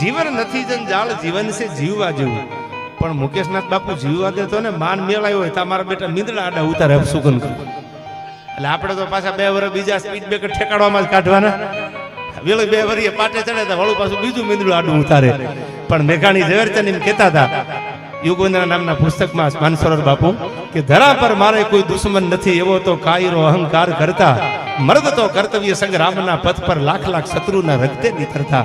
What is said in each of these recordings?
જીવન નથી જન જાળ જીવન છે જીવવા જેવું. પણ મુકેશનાથ બાપુ જીવવા દે તો ને માન મેળાયો હોય તમારા બેટા મીંદડા આડા ઉતારે સુગન કરું. એટલે આપણે તો પાછા બે વર્ષ બીજા સ્પીડ બ્રેકર ઠેકાડવામાં જ કાઢવાના. વેલો બે વરીએ પાટે ચડે તો વળું પાછું બીજું મીંદડું આડું ઉતારે. પણ મેઘાણી ઝવેરચંદ એમ કહેતા હતા યુગોન્દ્ર નામના પુસ્તકમાં માનસરોવર બાપુ, કે ધરા પર મારે કોઈ દુશ્મન નથી, એવો તો કાયરો અહંકાર કરતા, મર્દ તો કર્તવ્ય સંગ્રામના પથ પર લાખ લાખ શત્રુના રક્તે નીતરતા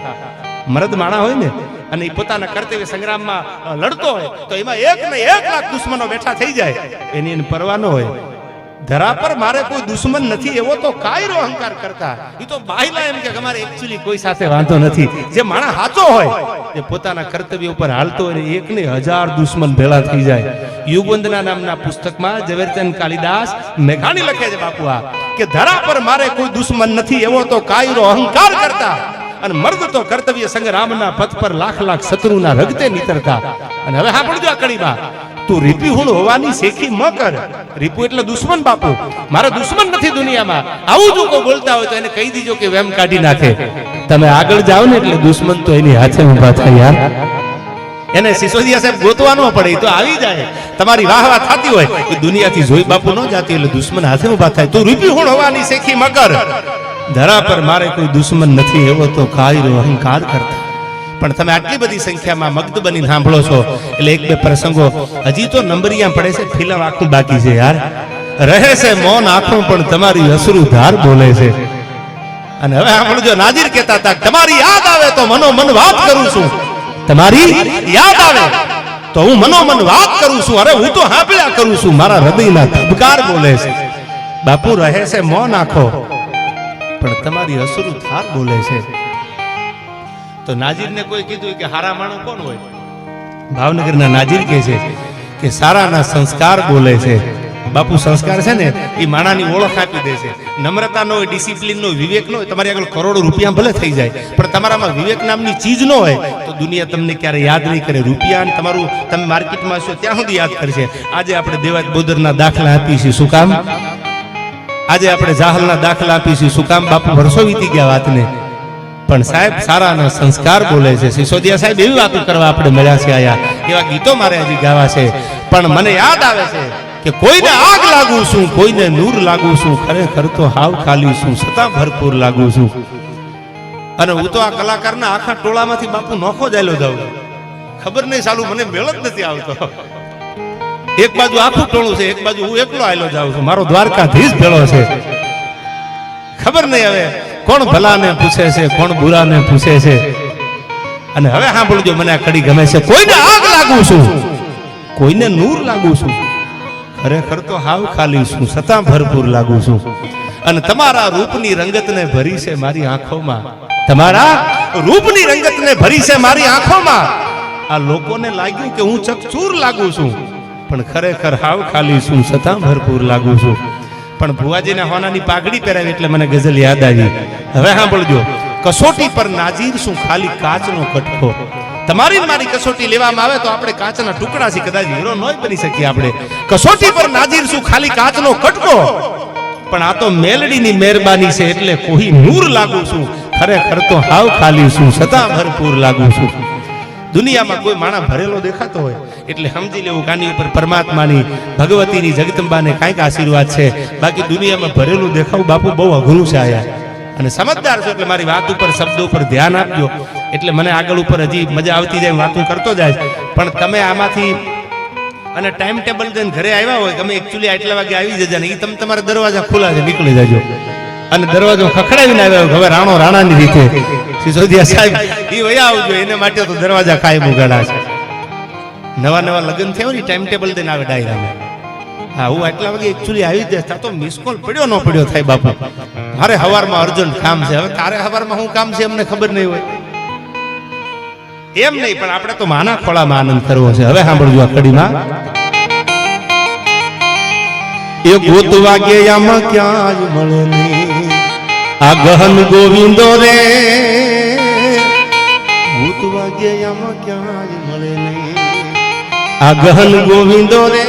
મર્દ માણા હોય ને, અને પોતાના કર્તવ્ય સંગ્રામમાં લડતો હોય, તો એમાં એક ને એક લાખ દુશ્મનો બેઠા થઈ જાય. એની એને પરવા હોય. ધરા પર મારે કોઈ દુશ્મન નથી, એવો તો કાયરો અહંકાર કરતા. એ તો બાયલા એમ કે અમારે એકચ્યુઅલી કોઈ સાથે વાંધો નથી. જે માણસ સાચો હોય, એ પોતાના કર્તવ્ય ઉપર હાલતો હોય એક ને હજાર દુશ્મન ભેળા થઈ જાય. યુગવંદના નામના પુસ્તકમાં ઝવેરચંદ કાલિદાસ મેઘાણી લખે છે બાપુ આ, કે ધરા પર મારે કોઈ દુશ્મન નથી, એવો તો કાયરો અહંકાર કરતા. અને મર્દ તો કર્તવ્ય સંગ્રામના પથ પર લાખ લાખ શત્રુના રગતે નીતરતા. અને હવે સાંભળજો આ કડીમાં તું રીપી હોવાની શેખી ન કર. રીપુ એટલે દુશ્મન બાપુ. મારો દુશ્મન નથી દુનિયામાં. આવું જો કોઈ બોલતા હોય તો એને કહી દીજો કે વેમ કાઢી નાખે. તમે આગળ જાઓ ને એટલે દુશ્મન તો એની હાથે ઊભા થાય યાર. એને સિસોદિયા સાહેબ ગોતવા ન પડે તો આવી જાય. તમારી વાહ વાહ થતી હોય. એ દુનિયાથી જોઈ બાપુ ન જાતી એટલે દુશ્મન હાથે ઊભા થાય. તું રીપી હોવાની શેખી મગર ધરા પર મારે કોઈ દુશ્મન નથી, એવો તો કાયરો અહંકાર કરતા. પણ તમે આટલી બધી સંખ્યામાં મગ્ધ બની સાંભળો છો. એટલે એક બે પ્રસંગો, હજી તો નંબરિયા પડે છે ફિલ્મ આખું બાકી છે યાર. રહે છે મૌન આંખો પણ તમારી અસરુ ધાર બોલે છે. અને હવે સાંભળજો નાજીર કહેતા હતા, તમારી યાદ આવે તો મનોમન વાત કરું છું. તમારી યાદ આવે તો હું મનોમન વાત કરું છું. અરે, હું તો હાંભળ્યા કરું છું. મારા હૃદયના ધબકાર બોલે છે. બાપુ, રહે છે, મૌન આંખો. પણ તમારી અસરું થાર બોલે છે. તો નાજીરને કોઈ કીધું કે હારા માણો કોણ હોય? ભાવનગરના નાજીર કહે છે કે સારાના સંસ્કાર બોલે છે. બાપુ સંસ્કાર છે ને એ માણાની ઓળખ આપી દે છે. નમ્રતા નો હોય ડિસિપ્લિન નો વિવેક નો હોય તમારી આગળ કરોડો રૂપિયા ભલે થઈ જાય પણ તમારામાં વિવેક નામની ચીજ ન હોય તો દુનિયા તમને ક્યારે યાદ નહીં કરે. રૂપિયા અને તમારું તમે માર્કેટમાં છો ત્યાં સુધી યાદ કરશે. આજે આપણે દેવાજ બોદરના દાખલા આપીશું. શું કામ? આજે આપણે જાહલના દાખલા આપીશું. શું કામ બાપુ વર્ષો વીતી ગયા વાતને? પણ સાહેબ સારાના સંસ્કાર બોલે છે. સિસોદિયા સાહેબ એવી વાતો કરવા આપણે મળ્યા છે આયા. એવા ગીતો મારે હજી ગાવા છે. પણ મને યાદ આવે છે કે કોઈને આગ લાગુ છું, કોઈને નૂર લાગુ છું, ખરેખર તો હાવ ખાલી છું છતાં ભરપૂર લાગુ છું. અને હું તો આ કલાકારના આખા ટોળામાંથી બાપુ નોખો જાયલો જાઉં. ખબર નહીં સાલું, મને મેળ જ નથી આવતો. એક બાજુ આખું ટોળું છે, એક બાજુ હું એકલો આયલો જાઉં છું. મારો દ્વારકાધીશ ભેળો છે. ખબર નહીં હવે કોણ ભલાને પૂછે છે, કોણ બુરાને પૂછે છે. અને હવે સાંભળજો, મને આ કડી ગમે છે. કોઈને આગ લાગુ છું. કોઈને નૂર લાગુ છું. ખરેખર તો હાવ ખાલી છું છતાં ભરપૂર લાગુ છું. અને તમારા રૂપની રંગતને ભરી છે મારી આંખોમાં. તમારા રૂપની રંગતને ભરી છે મારી આંખોમાં. આ લોકોને લાગ્યું કે હું ચકચૂર લાગુ છું. પણ ખરેખર હાવ ખાલી છું છતાં ભરપૂર લાગુ છું. પણ ભુવાજીના હોનાની પાઘડી પહેરાવી એટલે મને ગઝલ યાદ આવી. હવે સાંભળજો, કસોટી પર નાજીર શું ખાલી કાચનો કટકો? તમારી મારી કસોટી લેવામાં આવે તો આપણે કાચના ટુકડા છે, કદાચ હીરો ન બની શકીએ આપણે. કસોટી પર નાજીર શું ખાલી કાચનો કટકો? પણ આ તો મેલડીની મહેરબાની છે એટલે કોઈ નૂર લાગુ છું. ખરેખર તો હાવ ખાલી છું છતાં ભરપૂર લાગુ છું. દુનિયામાં કોઈ માણા ભરેલો દેખાતો હોય એટલે સમજી લેવું કાની ઉપર પરમાત્માની ભગવતીની જગદંબાને કાંઈક આશીર્વાદ છે. બાકી દુનિયામાં ભરેલું દેખાવું બાપુ બહુ અઘરું છે આયા. અને સમજદાર છો એટલે મારી વાત ઉપર, શબ્દો ઉપર ધ્યાન આપજો. એટલે મને આગળ ઉપર હજી મજા આવતી જાય વાતું કરતો જાય. પણ તમે આમાંથી અને ટાઈમ ટેબલ દઈને ઘરે આવ્યા હોય, તમે એકચ્યુઅલી આટલા વાગે આવી જજો ને એ તમે તમારા દરવાજા ખુલ્લા છે, નીકળી જજો. અને દરવાજો ખખડાવીને આવ્યા હવે રાણો રાણાની રીતે. સિસોદિયા સાહેબ એ વયા આવજો, એને માટે તો દરવાજા કાયમ ઉગાડા છે. નવા નવા લગ્ન થયા હોય ટાઈમ ટેબલ દઈને આવે ડાયરામાં. હા, હું આટલા વાગે એકચ્યુઅલી આવી જાય તો મિસ કોલ પડ્યો ન પડ્યો થાય બાપુ. મારે હવારમાં અર્જન્ટ કામ છે. હવે તારે હવારમાં શું કામ છે અમને ખબર નહીં હોય. એમ નહીં, પણ આપણે તો માના ખોળામાં આનંદ કરવો છે. હવે સાંભળજો આ કડીમાં. એ ગોતવા આમાં ક્યાં જ મળે આ ગહન ગોવિંદો રે. ગોતવા આમાં ક્યાં જ મળે નહીં આ ગહન ગોવિંદો રે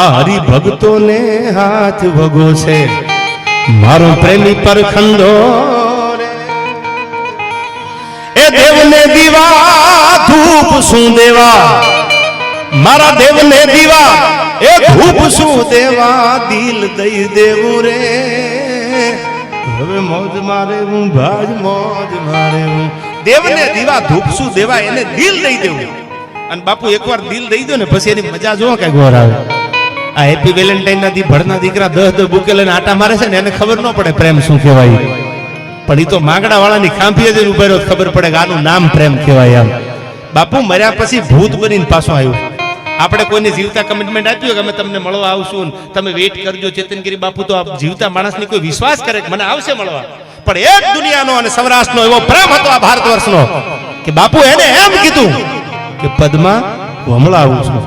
આ હરિભક્તો ને હાથ ભગો છે. મારો પ્રેમી પરખંડો રે એ દેવને દીવા, ધૂપ શું દેવા? મારા દેવને દીવા, એ ધૂપ શું દેવા? દિલ દઈ દેવું રે. હવે મોજ મારે હું ભાજ મોજ મારે હું દેવને દીવા, ધૂપ શું દેવા? એને દિલ દઈ દેવું. અને બાપુ એકવાર દિલ દઈ દો ને, પછી એની મજા જો કઈ ગોર આવે. આ હેપી વેલેન્ટાઇન ના ભણના દીકરા દસ દહ બુકે લઈને આટા મારે છે ને, એને ખબર ન પડે પ્રેમ શું કહેવાય. પણ એ તો માંગડા વાળાની ખાંભીએ જઈને ઊભા રહ્યો ખબર પડે કે આનું નામ પ્રેમ કહેવાય આમ બાપુ મર્યા પછી ભૂત બનીને પાછો આવ્યો. આપણે કોઈને જીવતા કમિટમેન્ટ આપ્યું કે અમે તમને મળવા આવશું તમે વેઇટ કરજો, ચેતનગીરી બાપુ તો આ જીવતા માણસની કોઈ વિશ્વાસ કરે કે મને આવશે મળવા. પણ એક દુનિયાનો અને સૌરાષ્ટ્રનો એવો પ્રેમ હતો આ ભારત વર્ષનો, કે બાપુ એને એમ કીધું કે પદમાં હું આવું છું.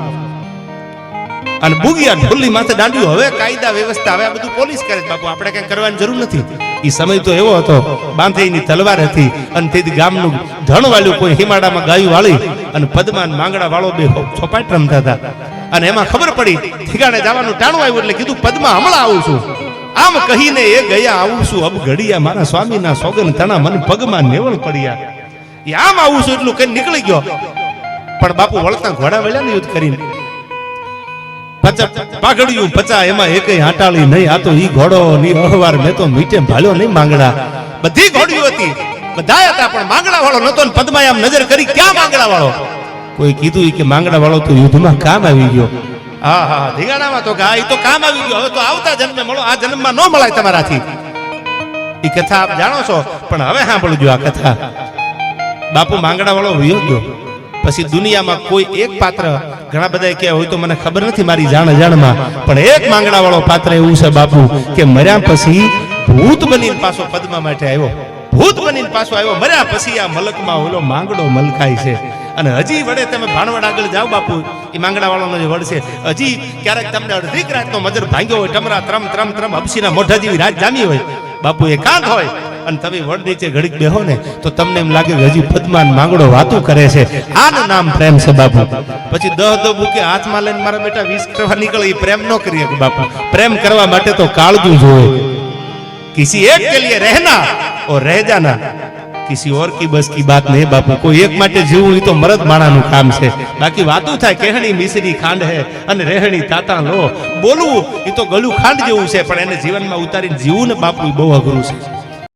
અને બુગિયા ઢોલી માથે દાંડ્યું. હવે કાયદા વ્યવસ્થા, હવે આ બધું પોલીસ કરે બાપુ, આપણે કઈ કરવાની જરૂર નથી. એ સમય તો એવો હતો બાંધેની તલવાર હતી અને તેથી ગામનું ધણ વાળ્યું કોઈ હિમાડામાં ગાયું વાળી અને પદમાન માંગડા વાળો બે છોપાટ રમતા હતા. અને એમાં ખબર પડી, ઠીકાણે જવાનું ટાણું આવ્યું એટલે કીધું, પદમાં, હમણાં આવું છું. આમ કહીને એ ગયા, આવું છું. અબ ઘડિયા મારા સ્વામીના સોગન તણા મન પગમાં નેવળ પડ્યા. એ આમ આવું છું એટલું કઈ નીકળી ગયો. પણ બાપુ વળતા ઘોડા વળ્યા ને યુદ્ધ કરીને. પાઘડિયું પચા એમાં એકય હાટાળી નહીં. આ તો ઈ ઘોડો ની અહવાર મેં તો મીટે ભાલ્યો નહીં માંગડા. બધી ઘોડીઓ હતી. બધા હતા, પણ માંગડા વાળો નતો ને પદ્માએ આમ નજર કરી ક્યાં માંગડા વાળો કોઈ કીધું કે માંગડા વાળો તો યુદ્ધમાં કામ આવી ગયો. હા હા ધીગાણામાં તો કે તો કામ આવી ગયો. હવે તો આવતા જન્મે મળો. આ જન્મમાં ન મળાય તમારાથી. ઈ કથા આપ જાણો છો, પણ હવે સાંભળજો આ કથા. બાપુ માંગડા વાળો વયો ગયો. પછી દુનિયામાં કોઈ એક પાત્ર ઘણા બધા કે હોય તો મને ખબર નથી મારી જાણ જાણમાં પણ એક માંગણા વાળો પાત્ર એવું છે બાપુ કે મર્યા પછી ભૂત બનીને પાછો પદ્મા માટે આવ્યો. ભૂત બનીને પાછો આવ્યો. મર્યા પછી આ મલકમાં ઓલો માંગડો મલકાય છે. અને હજી વડે તમે ભાણવડ આગળ જાઓ બાપુ એ માંગડા વાળાનો જે વડ છે, હજી ક્યારેક તમને અડધી રાતનો મજર ભાંગ્યો હોય, ટમરા ત્રમ ત્રમ ત્રમ હબસીના મોઢા જેવી રાત જામી હોય. બાપુ એ કાંત હોય અને તમે વડ નીચે ઘડીક બેહો ને, તો તમને એમ લાગે કે હજી પદ્માન માંગડો વાતું કરે છે. આનું નામ પ્રેમ છે બાપુ. પછી દહ દહ બુકે હાથમાં લઈને મારા બેટા વીસ કરવા નીકળે એ પ્રેમ ન કરીએ બાપા. પ્રેમ કરવા માટે તો કાળજું જોઈએ. કિસી એક કે લીએ રહેના? ઓર રહ જાના. કિસી ઓર કી બસ કી બાત નહીં બાપુ. કોઈ એક માટે જીવું એ તો મરદ માણાનું કામ છે. બાકી વાતો થાય કેહણી મિસરી ખાંડ હે અને રહેણી તાતા લો. બોલવું એ તો ગળું ખાંડ જેવું છે, પણ એને જીવનમાં ઉતારીને જીવવું ને બાપુ બહુ અઘરું છે.